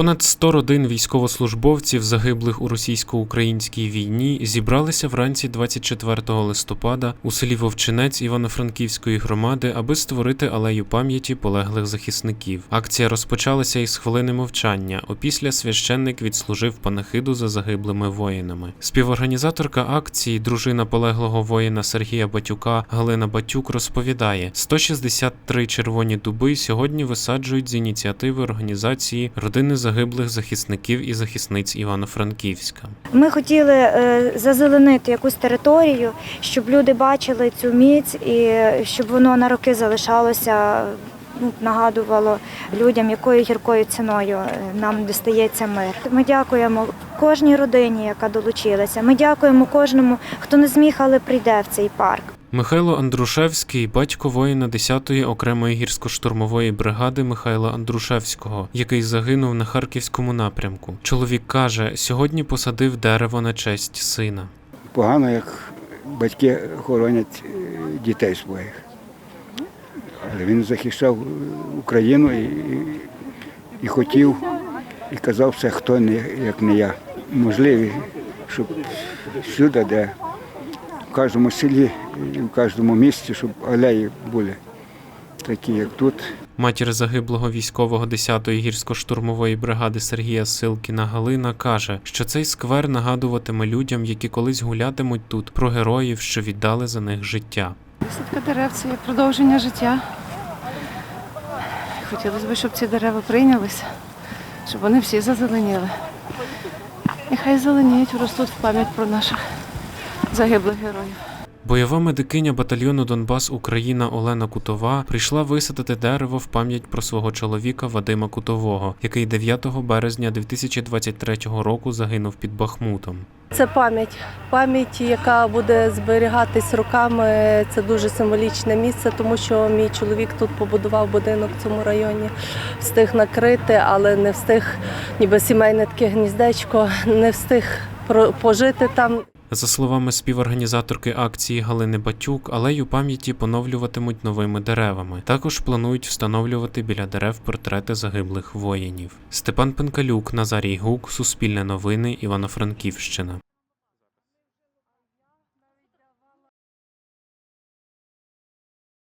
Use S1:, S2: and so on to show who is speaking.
S1: Понад 100 родин військовослужбовців, загиблих у російсько-українській війні, зібралися вранці 24 листопада у селі Вовчинець Івано-Франківської громади, аби створити алею пам'яті полеглих захисників. Акція розпочалася із хвилини мовчання. Опісля священник відслужив панахиду за загиблими воїнами. Співорганізаторка акції, дружина полеглого воїна Сергія Батюка Галина Батюк розповідає: 163 червоні дуби сьогодні висаджують з ініціативи організації родини загиблих захисників і захисниць Івано-Франківська.
S2: Ми хотіли е, зазеленити якусь територію, щоб люди бачили цю міць і щоб воно на роки залишалося. ну, Нагадувало людям, якою гіркою ціною е, нам дістається мир. Ми дякуємо кожній родині, яка долучилася. Ми дякуємо кожному, хто не зміг, але прийде в цей парк.
S1: Михайло Андрушевський, батько воїна 10-ї окремої гірсько-штурмової бригади Михайла Андрушевського, який загинув на харківському напрямку. Чоловік каже, сьогодні посадив дерево на честь сина.
S3: погано, як батьки хоронять е, дітей своїх. Але він захищав Україну і, і, і хотів, і казав все, хто не, як не я. Можливі, щоб всюди, де в кожному селі і в кожному місті, щоб алеї були такі, як тут.
S1: Матір загиблого військового 10-ї гірсько-штурмової бригади Сергія Силкіна Галина каже, що цей сквер нагадуватиме людям, які колись гулятимуть тут, про героїв, що віддали за них життя.
S4: Садка дерев це є продовження життя. Хотілося б, щоб ці дерева прийнялися, щоб вони всі зазеленіли. І хай зеленіють, ростуть в пам'ять про наших загиблих героїв.
S1: Бойова медикиня батальйону Донбас Україна Олена Кутова прийшла висадити дерево в пам'ять про свого чоловіка Вадима Кутового, який 9 березня 2023 року загинув під Бахмутом.
S5: Це пам'ять, пам'ять, яка буде зберігатись роками. Це дуже символічне місце, тому що мій чоловік тут побудував будинок в цьому районі, встиг накрити, але не встиг, ніби сімейне таке гніздечко, не встиг пожити там.
S1: За словами співорганізаторки акції Галини Батюк, алею пам'яті поновлюватимуть новими деревами. Також планують встановлювати біля дерев портрети загиблих воїнів. Степан Пенкалюк, Назарій Гук, Суспільне новини, Івано-Франківщина.